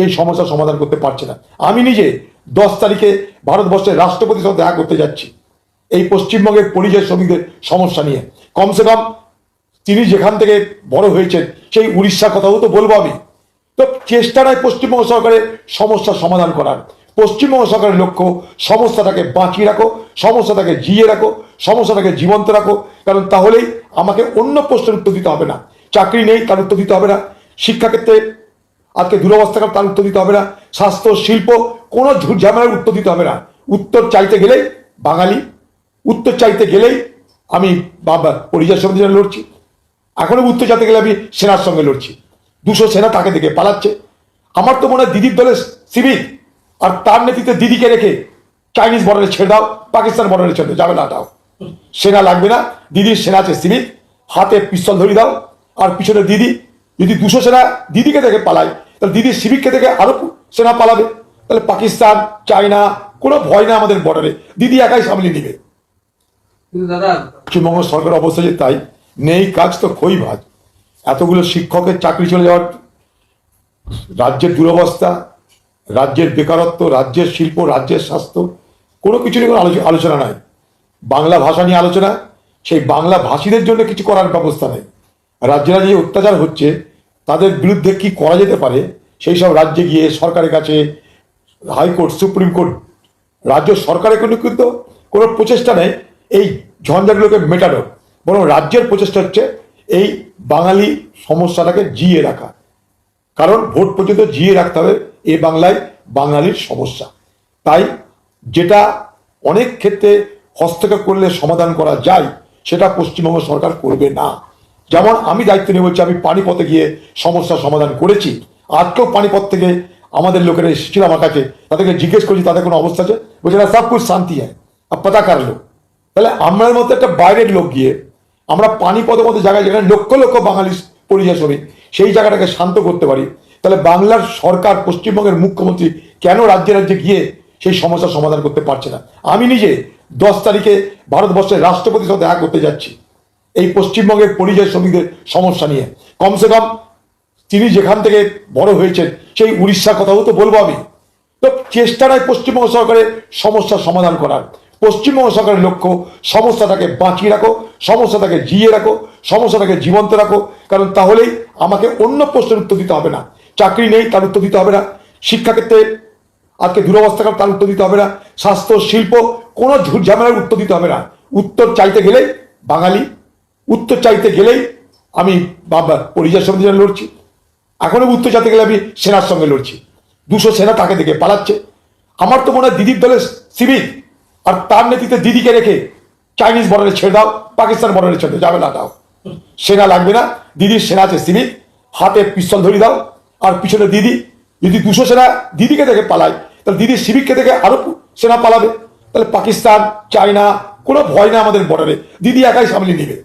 সেই সমস্যার সমাধান করতে পারছে না। আমি নিজে দশ তারিখে ভারতবর্ষের রাষ্ট্রপতির সাথে দেখা করতে যাচ্ছি। এই পশ্চিমবঙ্গের পরিযায়ী শ্রমিকদের সমস্যা নিয়ে। কমসে কম তিনি যেখান থেকে বড় হয়েছেন, সেই উড়িষ্যার কথাও তো বলব আমি। তো চেষ্টা নয় পশ্চিমবঙ্গ সরকারের সমস্যার সমাধান করার। পশ্চিমবঙ্গ সরকারের লক্ষ্য, সমস্যাটাকে বাঁচিয়ে রাখো, সমস্যাটাকে জিয়ে রাখো, সমস্যাটাকে জীবন্ত রাখো। কারণ তাহলেই আমাকে অন্য প্রশ্নের উত্তর দিতে হবে না। চাকরি নেই তার উত্তর দিতে হবে না। শিক্ষাক্ষেত্রে আজকে দুরবস্থা তার উত্তর দিতে হবে না। স্বাস্থ্য, শিল্প, কোনো ঝামেলার উত্তর দিতে হবে না। উত্তর চাইতে গেলেই বাঙালি, উত্তর চাইতে গেলেই আমি বাবা পরিযায় সমিতি জন্য লড়ছি। এখনও উত্তর চাইতে গেলে আমি সেনার সঙ্গে লড়ছি। দুশো সেনা তাকে দেখে পালাচ্ছে। আমার তো মনে হয় দিদির দলের সিভিক আর তার নেতৃত্বে দিদিকে রেখে চাইনিজ বর্ডারে ছেড়ে দাও, পাকিস্তান বর্ডারে ছেড়ে যাবে না দাও সেনা লাগবে না, দিদির সেনা আছে সিভিক হাতে পিস্তল ধরিয়ে দাও। আর পিছনে দিদি, যদি দুশো সেনা দিদিকে দেখে পালায় তাহলে দিদির সিভিককে দেখে আরও সেনা পালাবে। তাহলে পাকিস্তান চায়না কোনো ভয় না আমাদের বর্ডারে দিদি একাই সামলে নিবে। পশ্চিমবঙ্গ সরকার অবস্থা যে তাই নেই কাজ তো খই ভাজ এতগুলো শিক্ষকের চাকরি চলে যাওয়ার রাজ্যের দুরবস্থা রাজ্যের বেকারত্ব রাজ্যের শিল্প রাজ্যের স্বাস্থ্য কোনো কিছু নিয়ে কোনো আলোচনা নাই। বাংলা ভাষা নিয়ে আলোচনা সেই বাংলা ভাষীদের জন্য কিছু করার ব্যবস্থা নেই। রাজ্যে রাজ্যে যে অত্যাচার হচ্ছে তাদের বিরুদ্ধে কি করা যেতে পারে, সেই সব রাজ্যে গিয়ে সরকারের কাছে হাইকোর্ট, সুপ্রিম কোর্ট, রাজ্য সরকারের কোনো কিন্তু কোনো প্রচেষ্টা নেই, এই ঝঞ্ঝাটগুলোকে মেটানো। বরং রাজ্যের প্রচেষ্টা হচ্ছে এই বাঙালি সমস্যাটাকে জিয়ে রাখা। কারণ ভোট পর্যন্ত জিয়ে রাখতে হবে এ বাংলায় বাঙালির সমস্যা। তাই যেটা অনেক ক্ষেত্রে হস্তক্ষেপ করলে সমাধান করা যায়, সেটা পশ্চিমবঙ্গ সরকার করবে না। যেমন আমি দায়িত্ব নিয়ে বলছি, আমি পানিপথে গিয়ে সমস্যার সমাধান করেছি। আজকেও পানিপথ থেকে আমাদের লোকেরা এসেছিল আমার কাছে, তাদেরকে জিজ্ঞেস করছি, তাদের কোনো অবস্থা আছে? বলছে, না, সব কিছু শান্তি হয় আর পাতা কার লোক। তাহলে আমরার মতো একটা বাইরের লোক গিয়ে, আমরা পানিপথের মতো জায়গায় যেখানে লক্ষ লক্ষ বাঙালি পরিযায়ী শ্রমিক, সেই জায়গাটাকে শান্ত করতে পারি। তাহলে বাংলার সরকার, পশ্চিমবঙ্গের মুখ্যমন্ত্রী কেন রাজ্যে রাজ্যে গিয়ে সেই সমস্যার সমাধান করতে পারছে না? আমি নিজে দশ তারিখে ভারতবর্ষের রাষ্ট্রপতির সাথে দেখা করতে যাচ্ছি। এই পশ্চিমবঙ্গের পরিযায়ী শ্রমিকদের সমস্যা নিয়ে। কমসে কম তিনি যেখান থেকে বড় হয়েছেন, সেই উড়িষ্যার কথাও তো বলব আমি। তো চেষ্টা নয় পশ্চিমবঙ্গ সরকারের সমস্যার সমাধান করার। পশ্চিমবঙ্গ সরকারের লক্ষ্য সমস্যাটাকে বাঁচিয়ে রাখো, সমস্যাটাকে জিয়ে রাখো, সমস্যাটাকে জীবন্ত রাখো, কারণ তাহলেই আমাকে অন্য প্রশ্নের উত্তর দিতে হবে না। চাকরি নেই, তার উত্তর দিতে হবে না। শিক্ষাক্ষেত্রে আজকে দুরবস্থা, তার উত্তর দিতে হবে না। স্বাস্থ্য, শিল্প, কোনো ঝুট ঝামেলার উত্তর দিতে হবে না। উত্তর চাইতে গেলেই বাঙালি উত্তর চাইতে গেলেই আমি বাবা পরিযায় সমিতি জন্য লড়ছি। এখনও উত্তর চাইতে গেলে আমি সেনার সঙ্গে লড়ছি। দুশো সেনা তাকে দেখে পালাচ্ছে। আমার তো মনে হয় দিদির দলের সিভিক আর তার নেতৃত্বে দিদিকে রেখে চাইনিজ বর্ডারে ছেড়ে দাও, পাকিস্তান বর্ডারে ছেড়ে দাও, যাবে না দাও সেনা লাগবে না, দিদির সেনা আছে সিভিক, হাতে পিস্তল ধরিয়ে দাও। আর পিছনে দিদি, যদি দুশো সেনা দিদিকে দেখে পালায়, তাহলে দিদির সিভিককে দেখে আরও সেনা পালাবে। তাহলে পাকিস্তান, চায়না, কোনো ভয় না আমাদের বর্ডারে। দিদি একাই সামলে নিবে।